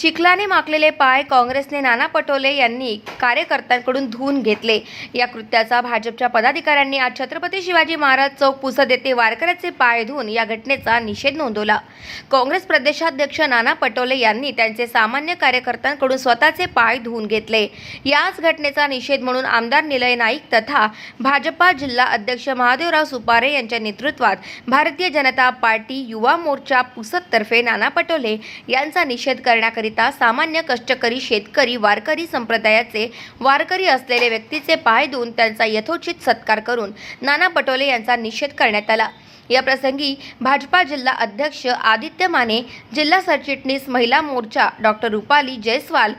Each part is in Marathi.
चिखलाने माकलेले पाय काँग्रेसने नाना पटोले यांनी कार्यकर्त्यांकडून धुवून घेतले. या कृत्याचा भाजपच्या पदाधिकाऱ्यांनी आज छत्रपती शिवाजी महाराज चौक पुसद येथे वारकऱ्याचे पाय धुवून या घटनेचा निषेध नोंदवला. काँग्रेस प्रदेशाध्यक्ष नाना पटोले यांनी त्यांचे सामान्य कार्यकर्त्यांकडून स्वतःचे पाय धुवून घेतले. याच घटनेचा निषेध म्हणून आमदार निलय नाईक तथा भाजपा जिल्हा अध्यक्ष महादेवराव सुपारे यांच्या नेतृत्वात भारतीय जनता पार्टी युवा मोर्चा पुसदतर्फे नाना पटोले यांचा निषेध करण्याकरिता सामान्य कष्टकरी शेतकरी वारकरी संप्रदायाचे वारकरी असलेले व्यक्तीचे पाय धुवून त्यांचा यथोचित सत्कार करून नाना पटोले यांचा निषेध करण्यात आला. या प्रसंगी भाजपा जिल्हा अध्यक्ष आदित्य माने जिल्हा सरचिटणीस महिला मोर्चा डॉक्टर रुपाली जयस्वाल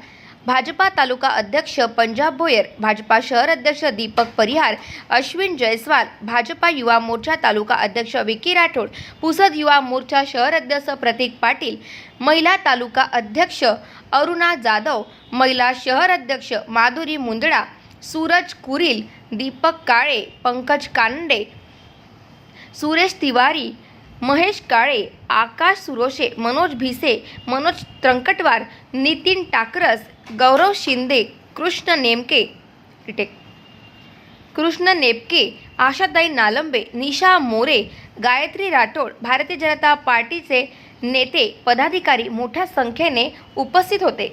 भाजपा तालुका अध्यक्ष पंजाब भोयर भाजपा शहर अध्यक्ष दीपक परिहार अश्विन जयस्वाल भाजपा युवा मोर्चा तालुका अध्यक्ष विकी राठोड पुसद युवा मोर्चा शहर अध्यक्ष प्रतीक पाटील महिला तालुका अध्यक्ष अरुणा जाधव महिला शहर अध्यक्ष माधुरी मुंदडा सूरज कुरील दीपक काळे पंकज कानडे सुरेश तिवारी महेश काळे आकाश सुरोशे मनोज भिसे मनोज त्रंकटवार नितीन टाकरस गौरव शिंदे कृष्ण नेमके रिटेक कृष्ण नेपके आशाताई नालंबे निशा मोरे गायत्री राठोड भारतीय जनता पार्टीचे नेते पदाधिकारी मोठ्या संख्येने उपस्थित होते.